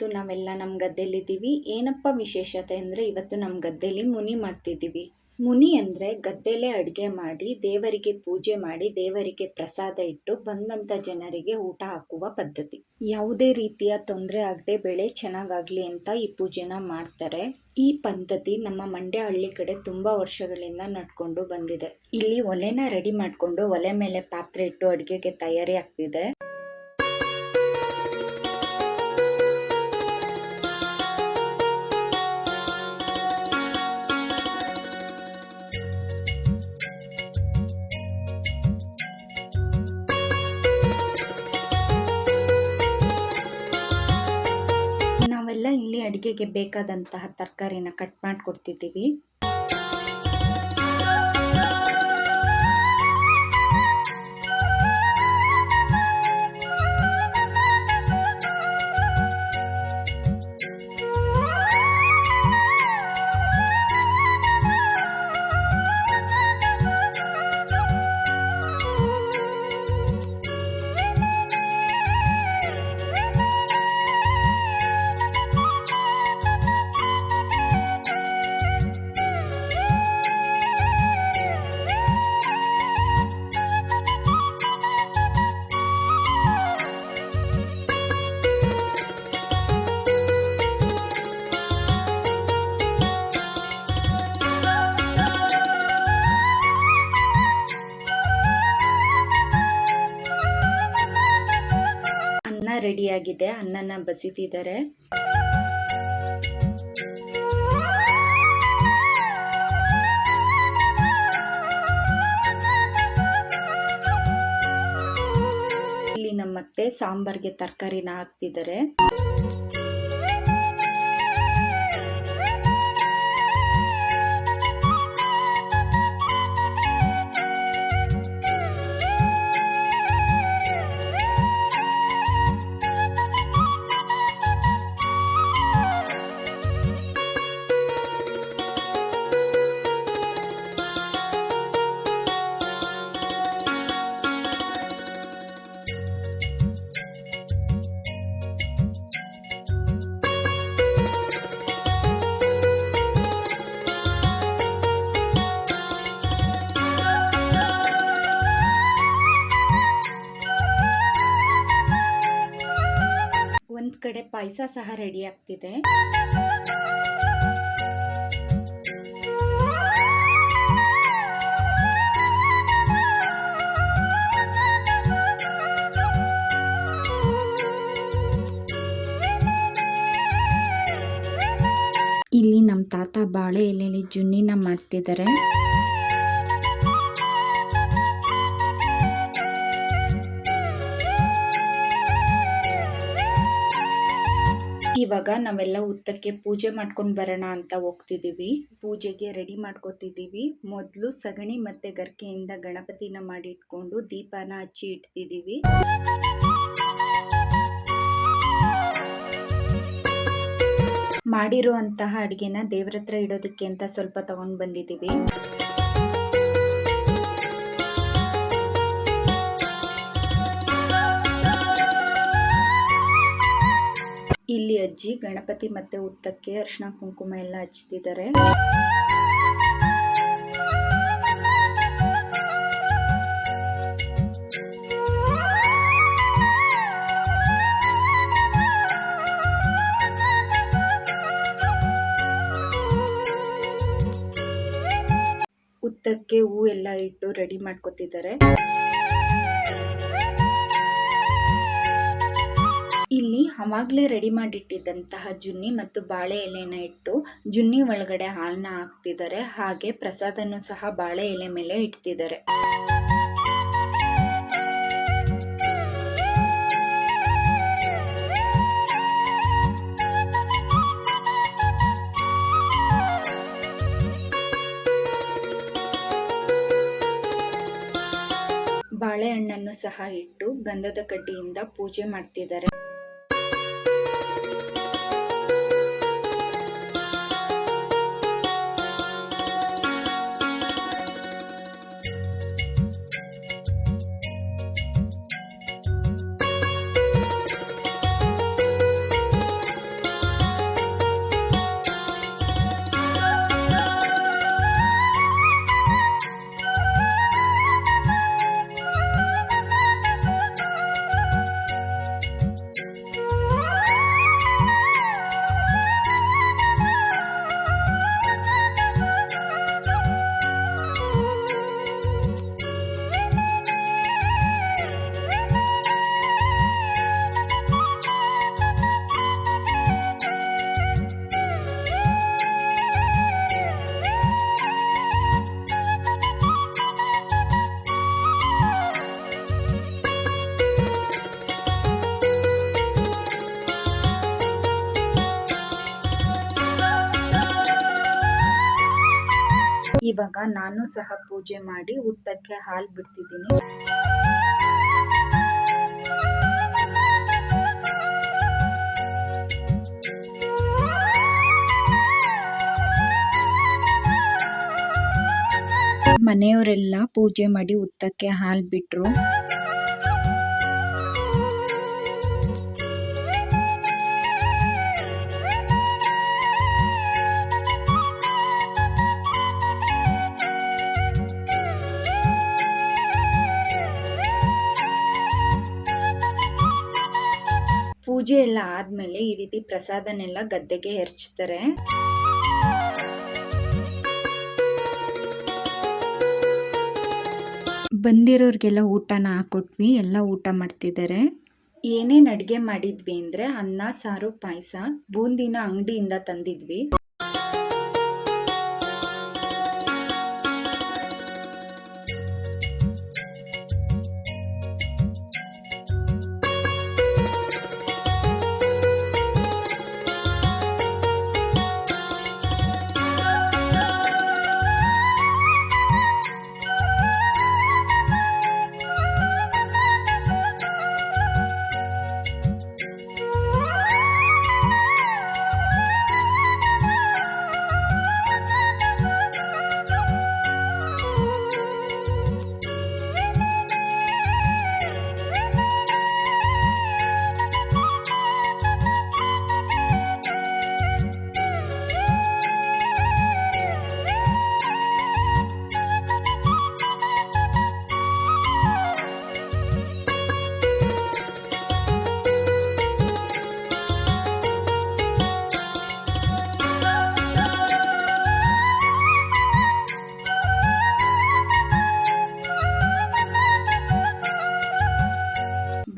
ಇವತ್ತು ನಾವೆಲ್ಲ ನಮ್ಮ ಗದ್ದೆಯಲ್ಲಿದ್ದೀವಿ. ಏನಪ್ಪ ವಿಶೇಷತೆ ಅಂದರೆ ಇವತ್ತು ನಮ್ಮ ಗದ್ದೆಯಲ್ಲಿ ಮುನಿ ಮಾಡ್ತಿದ್ದೀವಿ. ಮುನಿ ಅಂದರೆ ಗದ್ದೆಲೇ ಅಡುಗೆ ಮಾಡಿ, ದೇವರಿಗೆ ಪೂಜೆ ಮಾಡಿ, ದೇವರಿಗೆ ಪ್ರಸಾದ ಇಟ್ಟು ಬಂದಂಥ ಜನರಿಗೆ ಊಟ ಹಾಕುವ ಪದ್ಧತಿ. ಯಾವುದೇ ರೀತಿಯ ತೊಂದರೆ ಆಗದೆ ಬೆಳೆ ಚೆನ್ನಾಗಾಗಲಿ ಅಂತ ಈ ಪೂಜೆನ ಮಾಡ್ತಾರೆ. ಈ ಪದ್ಧತಿ ನಮ್ಮ ಮಂಡ್ಯ ಹಳ್ಳಿ ಕಡೆ ತುಂಬ ವರ್ಷಗಳಿಂದ ನಡ್ಕೊಂಡು ಬಂದಿದೆ. ಇಲ್ಲಿ ಒಲೆನ ರೆಡಿ ಮಾಡಿಕೊಂಡು ಒಲೆ ಮೇಲೆ ಪಾತ್ರೆ ಇಟ್ಟು ಅಡುಗೆಗೆ ತಯಾರಿ ಆಗ್ತಿದೆ. ಇಲ್ಲಿ ಅಡುಗೆಗೆ ಬೇಕಾದಂತಹ ತರಕಾರಿನ ಕಟ್ ಮಾಡಿಕೊಡ್ತಿದ್ದೀವಿ. ರೆಡಿಯಾಗಿದೆ ಅನ್ನನ ಬಸಿತಿದ್ದಾರೆ. ಇಲ್ಲಿ ನಮ್ಮತ್ತೆ ಸಾಂಬಾರ್ಗೆ ತರಕಾರಿನ ಹಾಕ್ತಿದ್ದಾರೆ. ಕಡೆ ಪಾಯಸ ಸಹ ರೆಡಿ ಆಗ್ತಿದೆ. ಇಲ್ಲಿ ನಮ್ಮ ತಾತ ಬಾಳೆ ಎಲೆಯಲ್ಲಿ ಜುನ್ನಿನ ಮಾಡ್ತಿದ್ದಾರೆ ಇವಾಗ ನಾವೆಲ್ಲ ಉತ್ತಕ್ಕೆ ಪೂಜೆ ಮಾಡ್ಕೊಂಡು ಬರೋಣ ಅಂತ ಹೋಗ್ತಿದ್ದೀವಿ ಪೂಜೆಗೆ ರೆಡಿ ಮಾಡ್ಕೋತಿದ್ದೀವಿ ಮೊದಲು ಸಗಣಿ ಮತ್ತೆ ಗರ್ಕೆಯಿಂದ ಗಣಪತಿನ ಮಾಡಿ ಇಟ್ಕೊಂಡು ದೀಪನ ಹಚ್ಚಿ ಇಡ್ತಿದ್ದೀವಿ ಮಾಡಿರುವಂತಹ ಅಡುಗೆನ ದೇವ್ರ ಹತ್ರ ಇಡೋದಕ್ಕೆ ಅಂತ ಸ್ವಲ್ಪ ತಗೊಂಡು ಬಂದಿದ್ದೀವಿ ಅಜ್ಜಿ ಗಣಪತಿ ಮತ್ತೆ ಉತ್ತಕ್ಕೆ ಅರಿಶಿನ ಕುಂಕುಮ ಎಲ್ಲ ಹಚ್ತಿದ್ದಾರೆ ಉತ್ತಕ್ಕೆ ಹೂ ಎಲ್ಲ ಇಟ್ಟು ರೆಡಿ ಮಾಡ್ಕೊತಿದ್ದಾರೆ. ಇಲ್ಲಿ ಅವಾಗಲೇ ರೆಡಿ ಮಾಡಿಟ್ಟಿದ್ದಂತಹ ಜುನ್ನಿ ಮತ್ತು ಬಾಳೆ ಎಲೆನ ಇಟ್ಟು ಜುನ್ನಿ ಒಳಗಡೆ ಹಾಲನ್ನ ಹಾಕ್ತಿದ್ದಾರೆ. ಹಾಗೆ ಪ್ರಸಾದನೂ ಸಹ ಬಾಳೆ ಎಲೆ ಮೇಲೆ ಇಡ್ತಿದ್ದಾರೆ. ಬಾಳೆಹಣ್ಣನ್ನು ಸಹ ಇಟ್ಟು ಗಂಧದ ಕಡ್ಡಿಯಿಂದ ಪೂಜೆ ಮಾಡ್ತಿದ್ದಾರೆ. ಇವಾಗ ನಾನು ಸಹ ಪೂಜೆ ಮಾಡಿ ಹುತ್ತಕ್ಕೆ ಹಾಲು ಬಿಡ್ತಿದ್ದೀನಿ. ಮನೆಯವರೆಲ್ಲ ಪೂಜೆ ಮಾಡಿ ಉತ್ತಕ್ಕೆ ಹಾಲು ಬಿಟ್ರು. ರೀತಿ ಪ್ರಸಾದನೆಲ್ಲ ಗದ್ದೆಗೆ ಎರಚ್ತಾರೆ. ಬಂದಿರೋರಿಗೆಲ್ಲ ಊಟನ ಹಾಕೊಟ್ವಿ, ಎಲ್ಲ ಊಟ ಮಾಡ್ತಿದ್ದಾರೆ. ಏನೇನು ಅಡುಗೆ ಮಾಡಿದ್ವಿ ಅಂದರೆ ಅನ್ನ, ಸಾರು, ಪಾಯಸ, ಬೂಂದಿನ ಅಂಗಡಿಯಿಂದ ತಂದಿದ್ವಿ.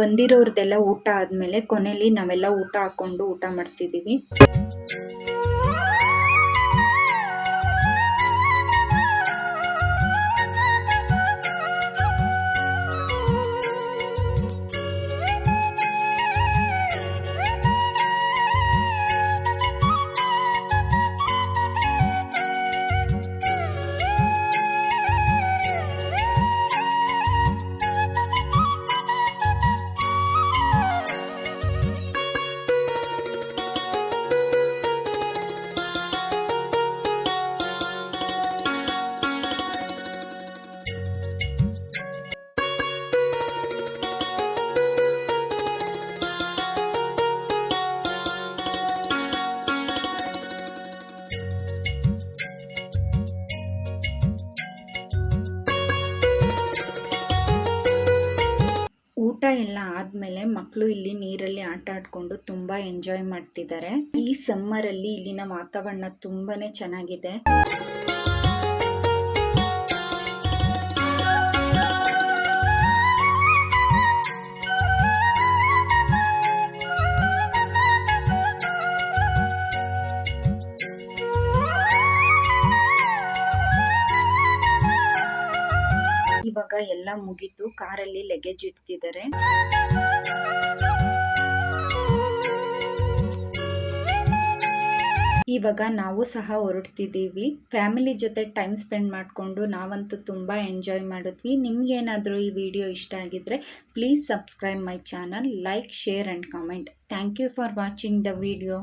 ಬಂದಿರೋರ್ದೆಲ್ಲ ಊಟ ಆದಮೇಲೆ ಕೊನೆಯಲ್ಲಿ ನಾವೆಲ್ಲ ಊಟ ಹಾಕೊಂಡು ಊಟ ಮಾಡ್ತಿದ್ದೀವಿ. ಮಕ್ಕಳು ಇಲ್ಲಿ ನೀರಲ್ಲಿ ಆಟ ಆಡ್ಕೊಂಡು ತುಂಬಾ ಎಂಜಾಯ್ ಮಾಡ್ತಿದ್ದಾರೆ. ಈ ಸಮ್ಮರ್ ಅಲ್ಲಿ ಇಲ್ಲಿನ ವಾತಾವರಣ ತುಂಬಾನೇ ಚೆನ್ನಾಗಿದೆ. ಮುಗೀತು. ಕಾರಲ್ಲಿ ಲಗೇಜ್ ಇಡ್ತಿದ್ದಾರೆ ಇವಾಗ ನಾವು ಸಹ ಹೊರಡ್ತಿದ್ದೀವಿ. ಫ್ಯಾಮಿಲಿ ಜೊತೆ ಟೈಮ್ ಸ್ಪೆಂಡ್ ಮಾಡಿಕೊಂಡು ನಾವಂತೂ ತುಂಬ ಎಂಜಾಯ್ ಮಾಡಿದ್ವಿ. ನಿಮ್ಗೇನಾದರೂ ಈ ವಿಡಿಯೋ ಇಷ್ಟ ಆಗಿದ್ರೆ please subscribe my channel like share and comment thank you for watching the video